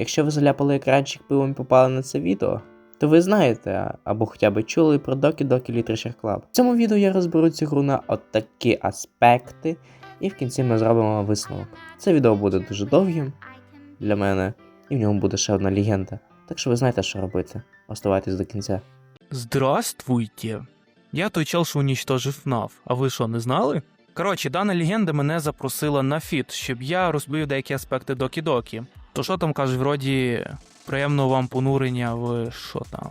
Якщо ви заляпали екранчик пивом і попали на це відео, то ви знаєте або хоча б чули про Doki Doki Literature Club. В цьому відео я розберу цю гру на от такі аспекти, і в кінці ми зробимо висновок. Це відео буде дуже довгим для мене, і в ньому буде ще одна легенда. Так що ви знаєте, що робити. Оставайтесь до кінця. Здравствуйте. Я той чел, що унічтожив ФНАФ. А ви що, не знали? Коротше, дана легенда мене запросила на фіт, щоб я розбив деякі аспекти Докі-Докі. То що там кажуть, вроді приємного вам понурення в що там.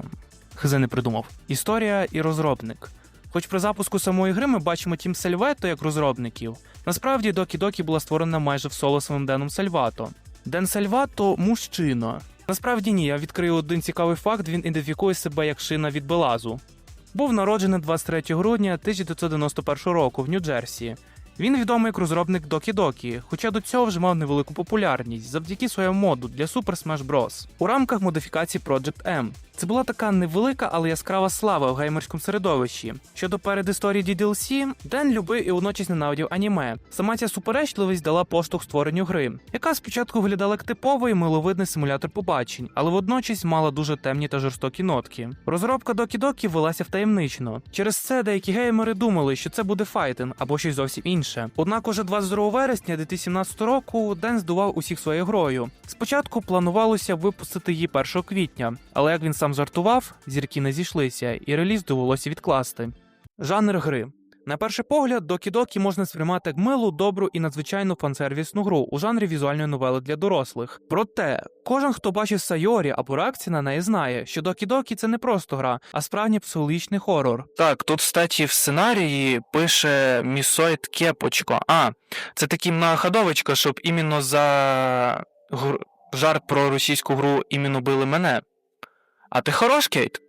Хз не придумав. Історія і розробник. Хоч при запуску самої гри ми бачимо Тім Сальвето як розробників, насправді Докі-Докі була створена майже в соло самим Деном Сальвато. Ден Сальвато мужчина. Насправді ні, я відкрию один цікавий факт: він ідентифікує себе як шина від Белазу. Був народжений 23 грудня 1991 року в Нью-Джерсі. Він відомий як розробник Докі Докі, хоча до цього вже мав невелику популярність завдяки своєму моду для Super Smash Bros. у рамках модифікації Project M. Це була така невелика, але яскрава слава в геймерському середовищі. Щодо передісторії DDLC, Ден любив і водночас ненавидів аніме. Сама ця суперечливість дала поштовх створенню гри, яка спочатку виглядала як типовий миловидний симулятор побачень, але водночас мала дуже темні та жорстокі нотки. Розробка Докі Докі велася втаємнично. Через це деякі геймери думали, що це буде файтинг або щось зовсім інше. Однак уже 22 вересня 2017 року Ден здував усіх своєю грою. Спочатку планувалося випустити її 1 квітня, але як він сам жартував, зірки не зійшлися, і реліз довелося відкласти. Жанр гри. На перший погляд, Докі Докі можна сприймати як милу, добру і надзвичайну фансервісну гру у жанрі візуальної новели для дорослих. Проте, кожен, хто бачив Сайорі або реакції на неї, знає, що Докі Докі це не просто гра, а справді психологічний хорор. Так, тут, статі, в сценарії пише Місойд Кепочко. А, це такі многоходовочка, щоб іменно за жарт про російську гру іменно били мене. А ти хорош, Кейт?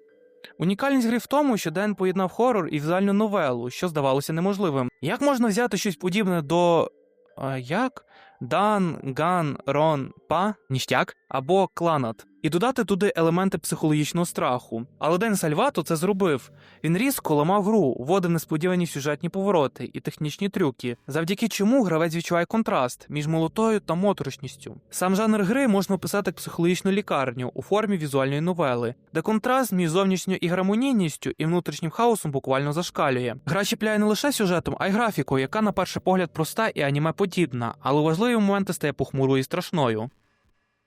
Унікальність гри в тому, що Ден поєднав хорор і візуальну новелу, що здавалося неможливим. Як можна взяти щось подібне до. А, як? Дан, Ган, Рон, Па, ніштяк або Кланат, і додати туди елементи психологічного страху. Але Ден Сальвато це зробив. Він різко ламав гру, вводив несподівані сюжетні повороти і технічні трюки, завдяки чому гравець відчуває контраст між молотою та моторошністю. Сам жанр гри можна описати як психологічну лікарню у формі візуальної новели, де контраст між зовнішньою і гармонійністю і внутрішнім хаосом буквально зашкалює. Гра чіпляє не лише сюжетом, а й графікою, яка на перший погляд проста і аніме подібна, але важливі моменти стає похмурою і страшною.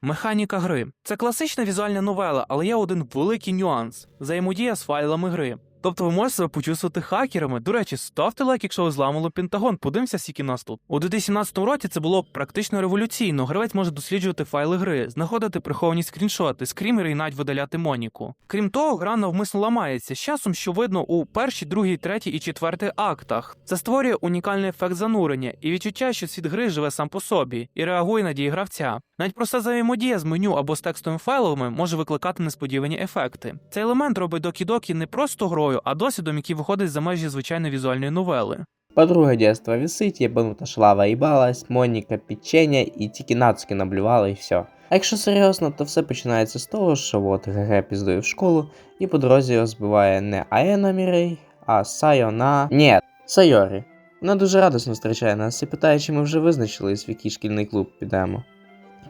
Механіка гри це класична візуальна новела, але є один великий нюанс взаємодія з файлами гри. Тобто ви можете себе почувствувати хакерами. До речі, ставте лайк, якщо ви зламали Пентагон. Подивимося, скільки нас тут. У 2017 році це було практично революційно. Гравець може досліджувати файли гри, знаходити приховані скріншоти, скрімери і навіть видаляти Моніку. Крім того, гра навмисно ламається з часом, що видно у першій, другій, третій і четвертій актах. Це створює унікальний ефект занурення і відчуття, що світ гри живе сам по собі і реагує на дії гравця. Навіть проста взаємодія з меню або з текстовими файлами може викликати несподівані ефекти. Цей елемент робить Докі Докі не просто грою, а досвідом, який виходить за межі звичайної візуальної новели. Подруга детства висить, єбанута шлава їбалась, Моніка печення і тільки нацуки наблювала і все. А якщо серйозно, то все починається з того, що от ГГ піздує в школу і по дорозі розбиває не Аена Мірей, а Сайона. Ні, Сайорі. Вона дуже радісно зустрічає нас і питає, чи ми вже визначились, в який шкільний клуб підемо.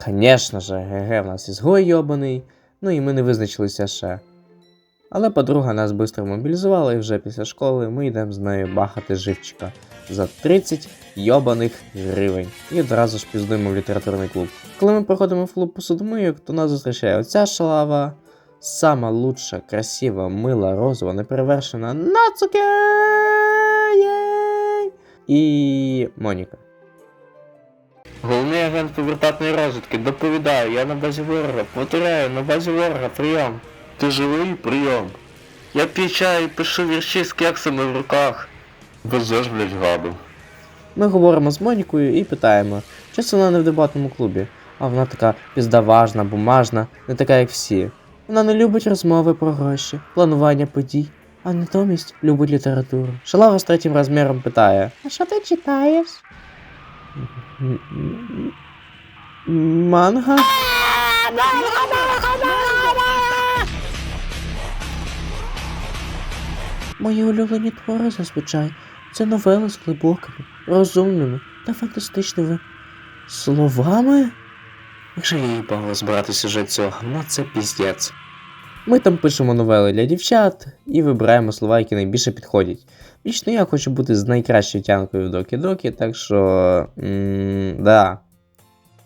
Звісно же, ГГ в нас ізгой йобаний, ну і ми не визначилися ще. Але подруга нас швидко мобілізувала і вже після школи ми йдемо з нею бахати живчика за 30 йобаних гривень. І одразу ж піздуємо в літературний клуб. Коли ми приходимо в клуб посудомийок, то нас зустрічає оця шалава, сама лучша, красива, мила, розова, неперевершена Нацуке! І Моніка. Головний агент повертатної розвідки, доповідаю, я на базі ворога, повторяю, на базі ворога, прийом. Ти живий? Прийом. Я п'ю чай, пишу вірші з кексами в руках. Везеш, блять, гаду. Ми говоримо з Монікою і питаємо, чи вона не в дебатному клубі. А вона така піздаважна, бумажна, не така, як всі. Вона не любить розмови про гроші, планування подій, а натомість любить літературу. Шалава з третім розміром питає: А що ти читаєш? М- м- м- Манга? Мої улюблені твори зазвичай це новели з глибокими, розумними та фантастичними словами. Якщо я їбав розбирати сюжет цього, ну це піздець. Ми там пишемо новели для дівчат і вибираємо слова, які найбільше підходять. Лічно я хочу бути з найкращою тянкою в Докі-Докі, так що. М- да.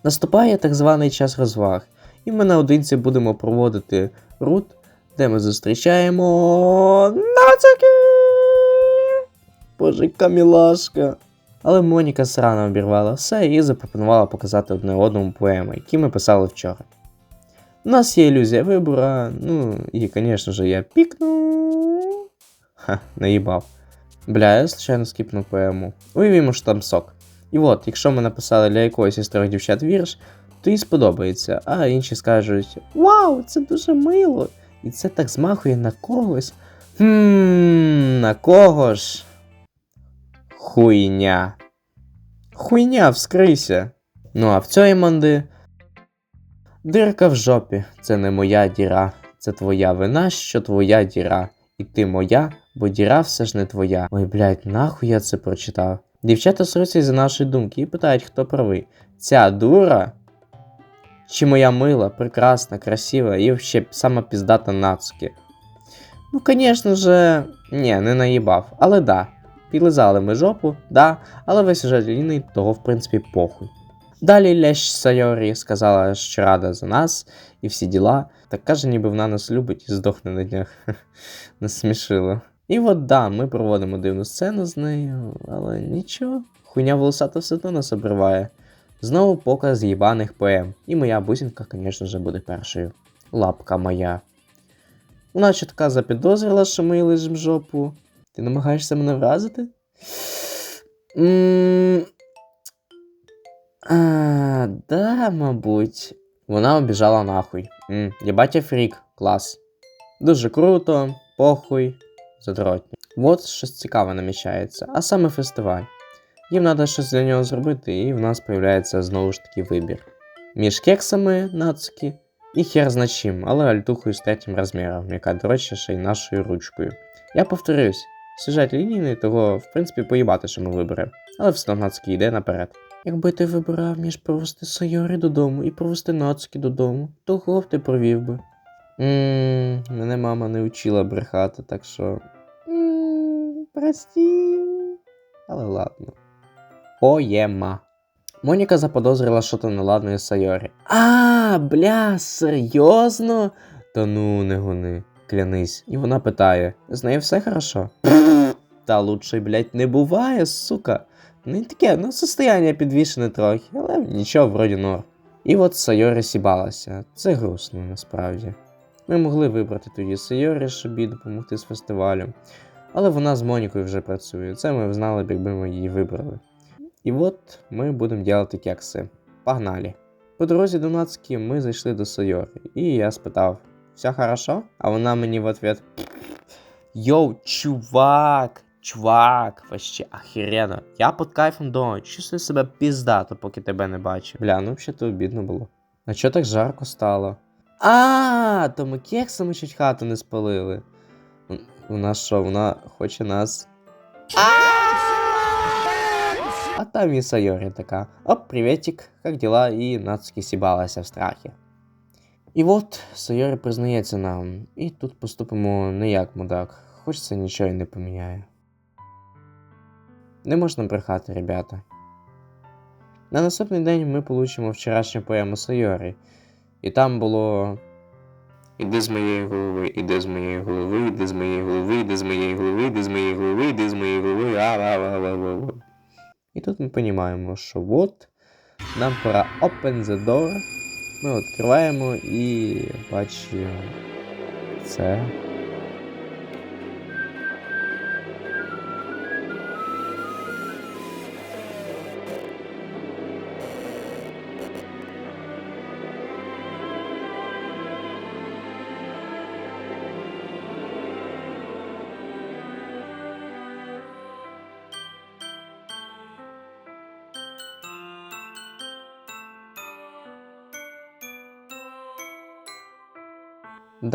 Наступає так званий час розваг, і ми наодинці будемо проводити рут, де ми зустрічаємо. Нацаки! Боже, яка мілашка. Але Моніка срано обірвала все і запропонувала показати одне одному поеми, які ми писали вчора. У нас є ілюзія вибора, ну і, звісно ж, я пікну. Ха, наїбав. Бля, я случайно скіпнув поему. Уявімо, що там сок. І от, якщо ми написали для якоїсь із трьох дівчат вірш, то їй сподобається, а інші скажуть: Вау, це дуже мило! І це так змахує на когось. Хм, на кого ж? Хуйня. Хуйня, вскрийся. Ну а в цій манди Дирка в жопі, це не моя діра, це твоя вина, що твоя діра. І ти моя, бо діра все ж не твоя. Ой, блядь, нахуй я це прочитав. Дівчата сруться за нашої думки і питають, хто правий. Ця дура? Чи моя мила, прекрасна, красива і взагалі сама піздата нацуки? Ну, звісно же, ні, не наїбав, але да. Підлизали ми жопу, да, але весь сюжет ліній, того в принципі похуй. Далі Лящ Сайорі сказала, що рада за нас і всі діла. Так каже, ніби вона нас любить і здохне на днях. Насмішило. І от да, ми проводимо дивну сцену з нею, але нічого. Хуйня волосата все одно нас обриває. Знову показ їбаних поем. І моя бусинка, звісно ж, буде першою. Лапка моя. Вона чутка запідозрила, що ми лижем жопу. Ти намагаєшся мене вразити? М, а, да, мабуть. Вона обіжала нахуй. М, Єбать фрік, клас. Дуже круто, похуй, задротні. От щось цікаве намічається, а саме фестиваль. Їм треба щось для нього зробити, і в нас з'являється знову ж таки вибір. Між кексами нацуки і хер зна чим, але альтухою з третім розміром, яка дорожча ще й нашою ручкою. Я повторюсь, сюжет лінійний, того, в принципі, поїбати, що ми виберемо, але все Нацуки йде наперед. Якби ти вибирав між провести Сайорі додому і провести Нацуки додому, то б ти провів би? Ммм, мене мама не вчила брехати, так що. Ммм, прості. Але ладно. Поєма. Моніка заподозрила, що то неладно Сайорі. А, бля, серйозно? Та ну не гони, клянись. І вона питає: з нею все хорошо? Та лучше, блядь, не буває, сука. Не таке, ну состояння підвішене трохи, але нічого, вроді норм. І от Сайорі сібалася. Це грустно насправді. Ми могли вибрати тоді Сайорі, щоб їй допомогти з фестивалем. Але вона з Монікою вже працює. Це ми знали, якби ми її вибрали. І от ми будемо робити кекси. Погнали! По дорозі до Нацки ми зайшли до Сайори, і я спитав: все хорошо? А вона мені в ответ: Йоу, чувак! Чувак, вообще охеренно. Я под кайфом дома, чувствую себе піздато, поки тебе не бачу. Бля, ну взагалі то обідно було. А чого так жарко стало? А, то ми кексами чуть хату не спалили. М, Вона що, вона хоче нас. А там і Сайорі така. Оп, приветик, как дела? І Нацуки сібалася в страхі. І от Сайорі признається нам, і тут поступимо не як мудак, хоч це нічого й не поміняє. Не можна брехати, ребята. На наступний день ми получимо вчорашню поему Сайорі, і там було. Іди з моєї голови, іди з моєї голови, іди з моєї голови, іди з моєї голови, іди з моєї голови, іди з моєї голови, а ва ва ва ва І тут ми розуміємо, що от нам пора open the door. Ми відкриваємо і бачимо це.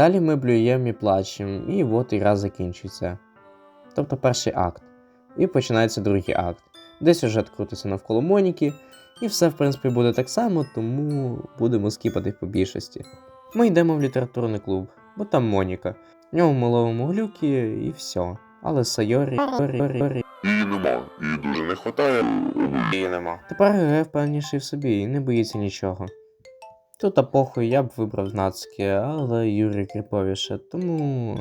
Далі ми блюємо і плачемо, і от ігра закінчується. Тобто перший акт. І починається другий акт, де сюжет крутиться навколо Моніки, І все, в принципі, буде так само, тому будемо скіпати по більшості. Ми йдемо в літературний клуб, бо там Моніка. В ньому ми ловимо глюки і все. Але Сайорі. Її нема, її дуже не хватає. Її нема. Тепер ГГ впевніший в собі і не боїться нічого. Тут а похуй я б вибрав Нацьке, але Юрій кріповіше, тому.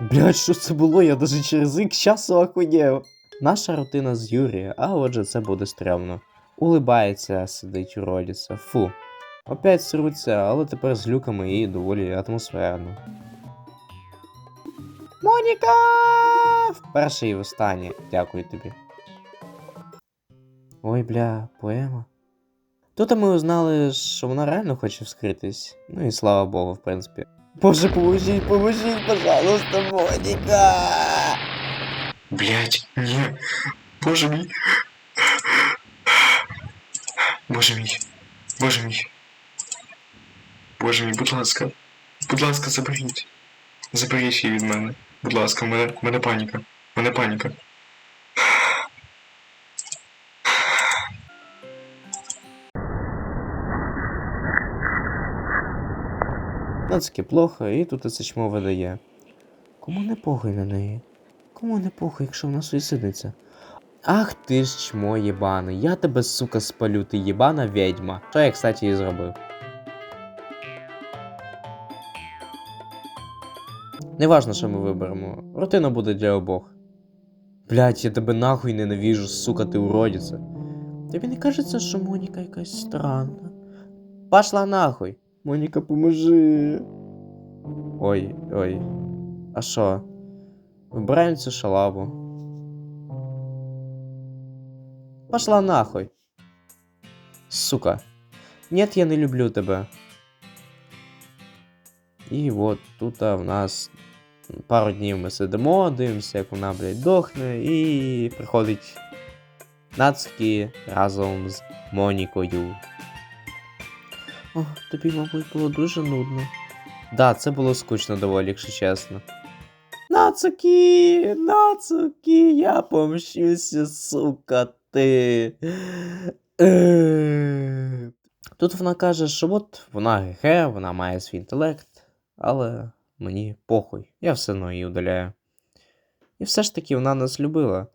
Блять, що це було? Я даже через ік часу охуєв. Наша рутина з Юрія, а отже, це буде стрьомно. Улибається, сидить уродиця. Фу. Опять сруться, але тепер з люками і доволі атмосферно. Моніка! Вперше і востаннє. Дякую тобі. Ой, бля, поема. Тут ми узнали, що вона реально хоче вскритись. Ну і слава Богу, в принципі. Боже, поможіть, поможіть, пожалуйста, Моніка! Блять, ні. Боже мій. Боже мій. Боже мій. Боже мій, будь ласка. Будь ласка, заберіть. Заберіть її від мене. Будь ласка, мене, мене паніка. Мене паніка. Нацьки плохо, і тут це чмо видає. Кому не похуй на неї? Кому не похуй, якщо вона суїсидиться? Ах ти ж чмо єбане, я тебе, сука, спалю, ти єбана відьма. Що я, кстати, і зробив. Неважно, що ми виберемо. Рутина буде для обох. Блять, я тебе нахуй ненавіжу, сука, ти уродиця. Тобі не кажеться, що Моніка якась странна. Пошла нахуй. Моніка, поможи. Ой, ой. А що? Вибираємо цю шалабу. Пошла нахуй. Сука. Нет, я не люблю тебе. І от тут в нас пару днів ми сидимо, дивимося, як вона, блядь, дохне, і приходить Нацкі разом з Монікою. О, тобі, мабуть, було дуже нудно. Да, це було скучно доволі, якщо чесно. Нацукі, Нацукі, я помщуся, сука, ти. Е. Тут вона каже, що от вона ГГ, вона має свій інтелект, але мені похуй, я все одно її удаляю. І все ж таки вона нас любила.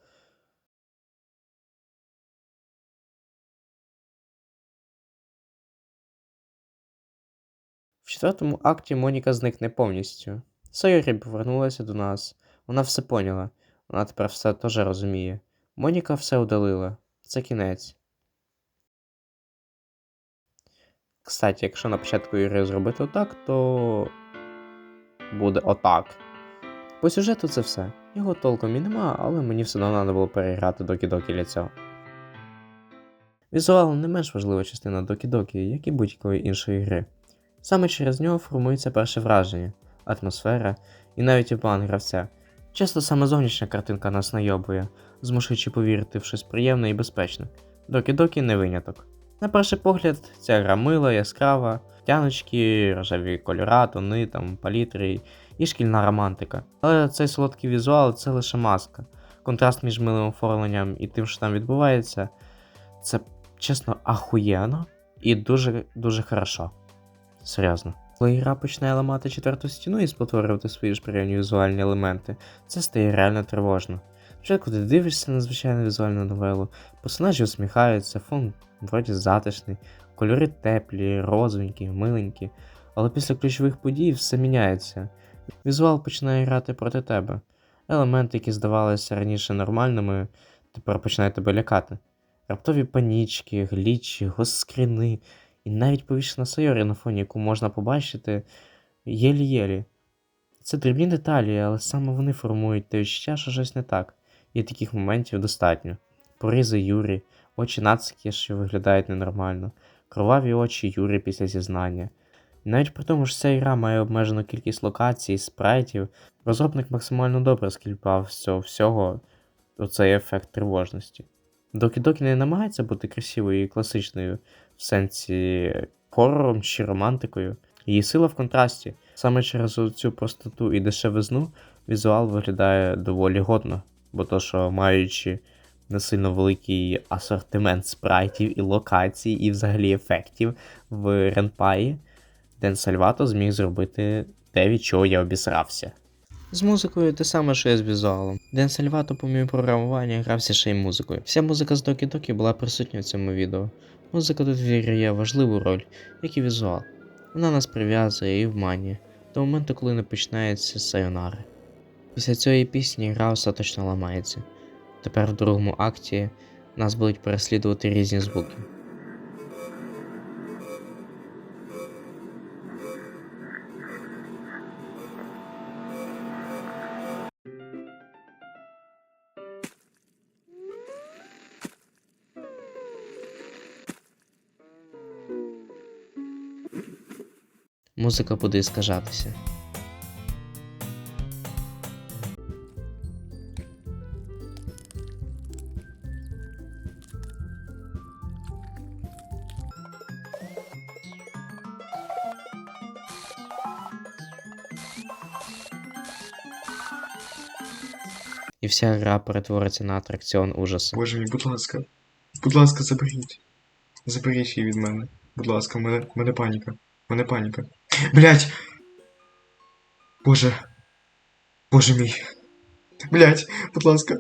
Четвертому акті Моніка зникне повністю. Сайорі повернулася до нас. Вона все поняла. Вона тепер все теж розуміє. Моніка все удалила. Це кінець. Кстати, якщо на початку ігри зробити отак, то буде отак. По сюжету це все. Його толком і нема, але мені все одно треба було переграти докі-докі для цього. Візуал не менш важлива частина докі-докі, як і будь-якої іншої гри. Саме через нього формується перше враження, атмосфера і навіть план гравця. Часто саме зовнішня картинка нас найобує, змушуючи повірити в щось приємне і безпечне. Докі-докі не виняток. На перший погляд, ця гра мила, яскрава, тяночки, рожеві кольора, тони, там, палітри і шкільна романтика. Але цей солодкий візуал це лише маска. Контраст між милим оформленням і тим, що там відбувається, це чесно ахуєнно і дуже дуже хорошо. Серйозно. Коли гра починає ламати четверту стіну і спотворювати свої ж приємні візуальні елементи, це стає реально тривожно. Спочатку ти дивишся на звичайну візуальну новелу, персонажі усміхаються, фон вроді затишний, кольори теплі, розовенькі, миленькі, але після ключових подій все міняється. Візуал починає грати проти тебе. Елементи, які здавалися раніше нормальними, тепер починають тебе лякати. Раптові панічки, глічі, госкріни, і навіть повішена Сайорі на фоні, яку можна побачити єлі-єлі. Це дрібні деталі, але саме вони формують те відчуття, що щось не так. І таких моментів достатньо. Порізи Юрі, очі Нацики, що виглядають ненормально, кроваві очі Юрі після зізнання. І навіть при тому, що ця гра має обмежену кількість локацій, спрайтів, розробник максимально добре скільпав з цього всього оцей ефект тривожності. Докі-докі не намагається бути красивою і класичною в сенсі хорором чи романтикою. Її сила в контрасті. Саме через цю простоту і дешевизну візуал виглядає доволі годно, бо то, що маючи не сильно великий асортимент спрайтів і локацій, і взагалі ефектів в Ренпаї, Ден Сальвато зміг зробити те, від чого я обісрався. З музикою те саме, що і з візуалом. Ден Сальвато, помимо програмування, грався ще й музикою. Вся музика з Докі Докі була присутня в цьому відео. Музика тут відіграє важливу роль, як і візуал. Вона нас прив'язує і вманює до моменту, коли не починається сайонари. Після цієї пісні гра остаточно ламається. Тепер в другому акті нас будуть переслідувати різні звуки. Музика буде іскажатися. І вся гра перетвориться на атракціон ужасу. Боже мій, будь ласка. Будь ласка, заберіть. Заберіть її від мене. Будь ласка, мене, мене паніка. Мене паніка. Блять! Боже. Боже мій. Блять, будь ласка,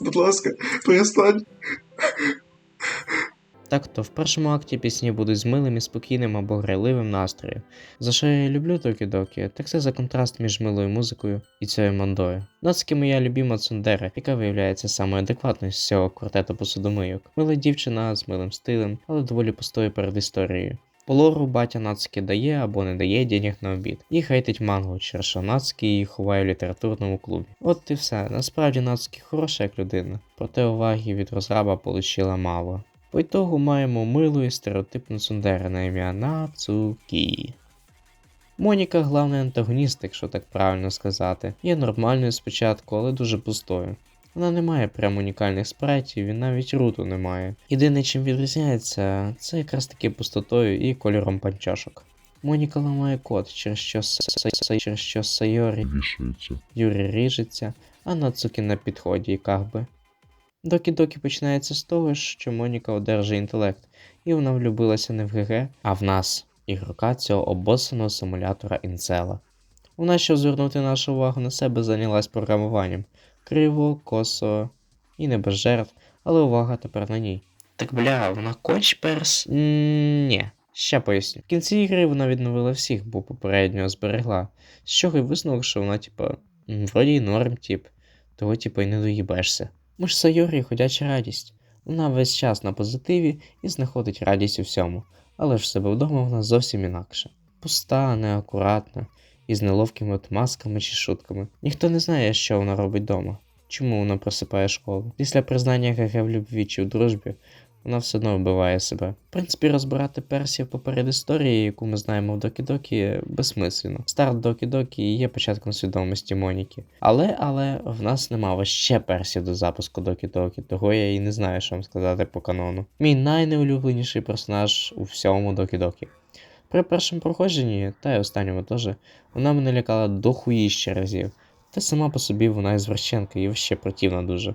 будь ласка, перестань. Так то в першому акті пісні будуть з милим і спокійним або грайливим настроєм. За що я люблю Токі Докі, так це за контраст між милою музикою і цією мандою. Нацьки моя любима Цундера, яка виявляється самою адекватною з цього квартету посудомийок. Мила дівчина з милим стилем, але доволі пустою перед історією. По лору батя Нацьки дає або не дає денег на обід. І хейтить мангу, через що Нацьки її ховає в літературному клубі. От і все. Насправді Нацьки хороша як людина, проте уваги від розраба получила мало. По ітогу маємо милу і стереотипну цундеру на ім'я Нацукі. Моніка главний антагоніст, якщо так правильно сказати, є нормальною спочатку, але дуже пустою. Вона не має прям унікальних спрайтів і навіть руту не має. Єдине, чим відрізняється, це якраз таки пустотою і кольором панчошок. Моніка ламає код, через що, через що Сайорі Вішається. Юрій ріжеться, а Нацуки на підході, як би. Докі-докі починається з того, що Моніка одержує інтелект, і вона влюбилася не в ГГ, а в нас, ігрока цього обоссаного симулятора інцела. Вона, щоб звернути нашу увагу на себе, зайнялась програмуванням. Криво, косо і не без жертв, але увага тепер на ній. Так бля, вона конч перс? Ні. Ще поясню. В кінці ігри вона відновила всіх, бо попередньо зберегла. З чого й висновок, що вона, типа, вроді й норм, тип, того, типа, й не доїбешся. Ми ж Сайорі ходяча радість. Вона весь час на позитиві і знаходить радість у всьому, але ж себе вдома вона зовсім інакша. Пуста, неакуратна, із неловкими от масками чи шутками. Ніхто не знає, що вона робить вдома, чому вона просипає школу. Після признання ГГ в любві чи в дружбі вона все одно вбиває себе. В принципі, розбирати персів поперед історії, яку ми знаємо в Докі-Докі, безсмислено. Старт Докі-Докі є початком свідомості Моніки. Але, але в нас нема ще персів до запуску Докі-Докі, того я і не знаю, що вам сказати по канону. Мій найнеулюбленіший персонаж у всьому Докі-Докі. При першому проходженні, та й останньому теж, вона мене лякала до хуїща разів. Та сама по собі вона ізвращенка і вообще противна дуже.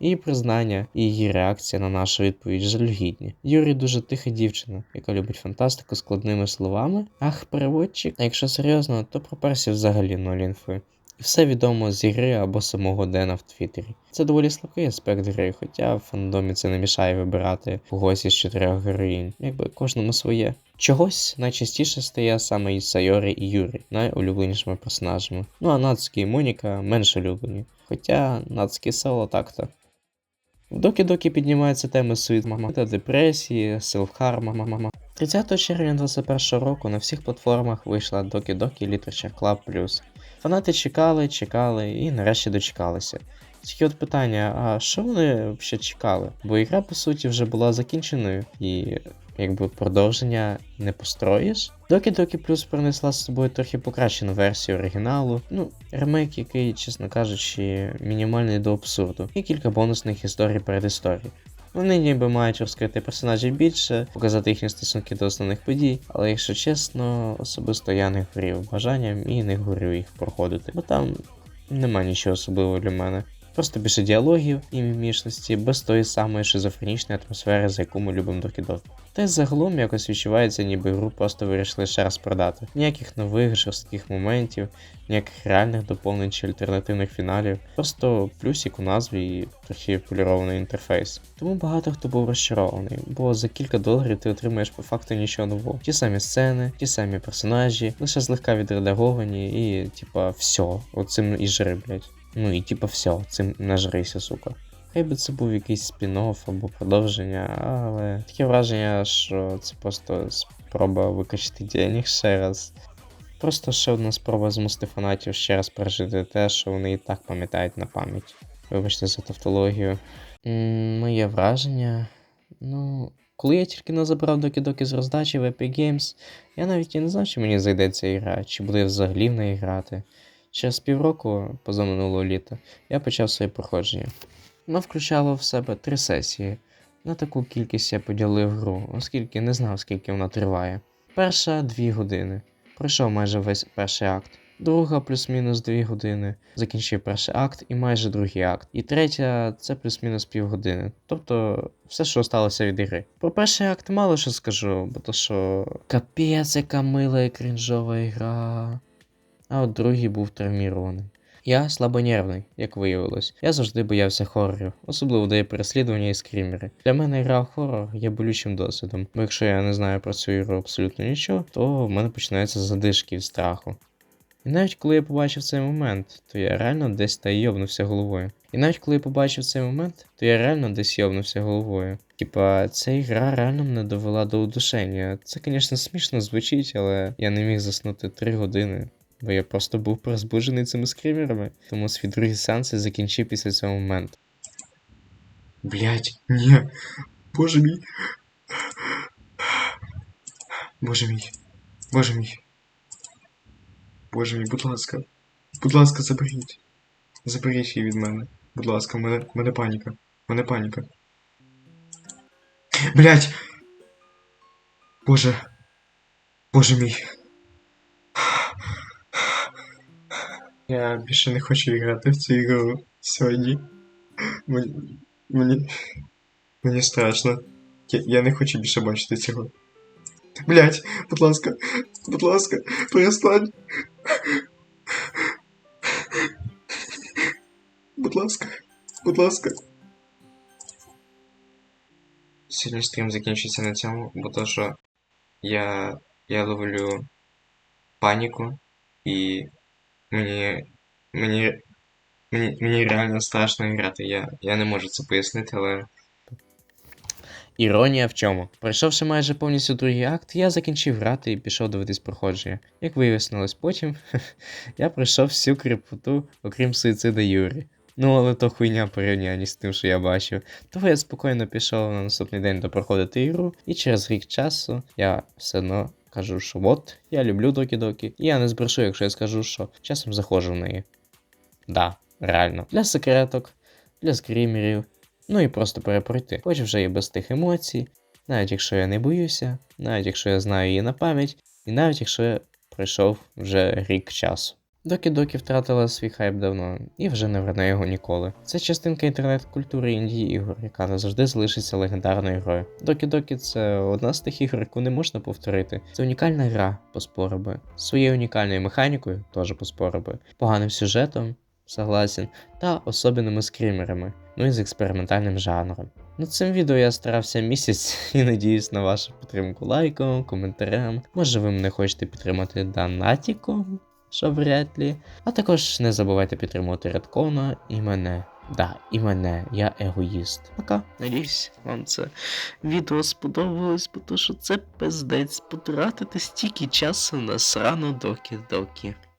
Її признання і її реакція на нашу відповідь жалюгідні. Юрій дуже тиха дівчина, яка любить фантастику складними словами. Ах, переводчик. А якщо серйозно, то про персів взагалі ноль інфи. Все відомо з ігри або самого Дена в Твіттері. Це доволі слабкий аспект гри, хоча в фандомі це не мішає вибирати когось із чотирьох героїнь, якби кожному своє. Чогось найчастіше стає саме із Сайорі і Юрі, найулюбленішими персонажами. Ну а Нацукі і Моніка менш улюблені. Хоча Нацукі соло так-то. В Докі-Докі піднімаються теми суїциду та депресії, селфхарма. 30 червня 2021 року на всіх платформах вийшла Doki-Doki Literature Club. Фанати чекали, чекали і нарешті дочекалися. Тільки от питання, а що вони взагалі чекали? Бо ігра, по суті, вже була закінченою, і якби продовження не построїш. Доки Доки Плюс принесла з собою трохи покращену версію оригіналу, ну, ремейк, який, чесно кажучи, мінімальний до абсурду, і кілька бонусних історій перед історією. Вони ніби мають розкрити персонажів більше, показати їхні стосунки до основних подій, але якщо чесно, особисто я не горів бажанням і не горю їх проходити, бо там нема нічого особливого для мене. Просто більше діалогів і мімішності, без тої самої шизофренічної атмосфери, за яку ми любимо Докі. Та й загалом якось відчувається, ніби гру просто вирішили ще раз продати. Ніяких нових жорстких моментів, ніяких реальних доповнень чи альтернативних фіналів, просто плюсик у назві і трохи полірований інтерфейс. Тому багато хто був розчарований, бо за кілька доларів ти отримаєш по факту нічого нового. Ті самі сцени, ті самі персонажі, лише злегка відредаговані і, типа, все, оцим і жри, блять. Ну і типа все, цим нажрися, сука. Хай би це був якийсь спін-офф або продовження, але таке враження, що це просто спроба викачати денег ще раз. Просто ще одна спроба змусити фанатів ще раз пережити те, що вони і так пам'ятають на пам'ять. Вибачте за тавтологію. Моє враження. Ну, коли я тільки не забрав доки-доки з роздачі в Epic Games, я навіть і не знав, чи мені зайде ця чи буду я взагалі в неї грати. Через півроку, позаминулого літа, я почав своє проходження. Воно включало в себе три сесії. На таку кількість я поділив гру, оскільки не знав, скільки вона триває. Перша дві години. Пройшов майже весь перший акт. Друга плюс-мінус дві години. Закінчив перший акт і майже другий акт. І третя це плюс-мінус півгодини. Тобто все, що сталося від ігри. Про перший акт мало що скажу, бо то що капець, яка мила і крінжова ігра. А от другий був травмірований. Я слабонервний, як виявилось. Я завжди боявся хорорів, особливо де є переслідування і скрімери. Для мене гра в хорор є болючим досвідом, бо якщо я не знаю про цю ігру абсолютно нічого, то в мене починаються задишки від страху. І навіть коли я побачив цей момент, то я реально десь та йобнувся головою. І навіть коли я побачив цей момент, то я реально десь йобнувся головою. Типа, ця ігра реально мене довела до удушення. Це, звісно, смішно звучить, але я не міг заснути 3 години. Бо я просто був розбужений цими скримерами, тому свій другий сеанс я закінчив після цього моменту. Блять, ні. Боже мій. Боже мій. Боже мій. Боже мій, будь ласка. Будь ласка, заберіть. Заберіть її від мене. Будь ласка, в мене, в мене паніка. В мене паніка. Блять! Боже. Боже мій. Я більше не хочу грати в цю ігру сьогодні. Мені. Мені. Мені страшно. Я, я не хочу більше бачити цього. Блять, будь ласка, будь ласка, перестань. Будь ласка, будь ласка. Сьогодні стрім закінчиться на цьому, бо то що я. я ловлю паніку і Мені. мені. Мені, мені реально страшно грати. Я, я не можу це пояснити, але. Іронія в чому? Пройшовши майже повністю другий акт, я закінчив грати і пішов дивитись проходження. Як вияснилось потім, я пройшов всю кріпоту, окрім суїцида Юрі. Ну, але то хуйня порівнянні з тим, що я бачив. Того я спокійно пішов на наступний день допроходити ігру, і через рік часу я все одно кажу, що от, я люблю Докі-Докі, і я не збрешу, якщо я скажу, що часом заходжу в неї. Да, реально. Для секреток, для скрімерів, ну і просто перепройти. Хоч вже і без тих емоцій, навіть якщо я не боюся, навіть якщо я знаю її на пам'ять, і навіть якщо я пройшов вже рік часу. Докі-докі втратила свій хайп давно і вже не верне його ніколи. Це частинка інтернет-культури індії ігор, яка назавжди залишиться легендарною грою. Докі-докі це одна з тих ігор, яку не можна повторити. Це унікальна гра, поспорив би. Своєю унікальною механікою теж поспорив би. Поганим сюжетом, согласен, та особенними скрімерами, ну і з експериментальним жанром. Над цим відео я старався місяць і надіюсь на вашу підтримку лайком, коментарем. Може ви мене хочете підтримати донатіком, що вряд лі. А також не забувайте підтримувати Редкона і мене. Да, і мене, я егоїст. Пока. Надіюсь, вам це відео сподобалось, бо то що це пиздець потратити стільки часу на срану докі-докі.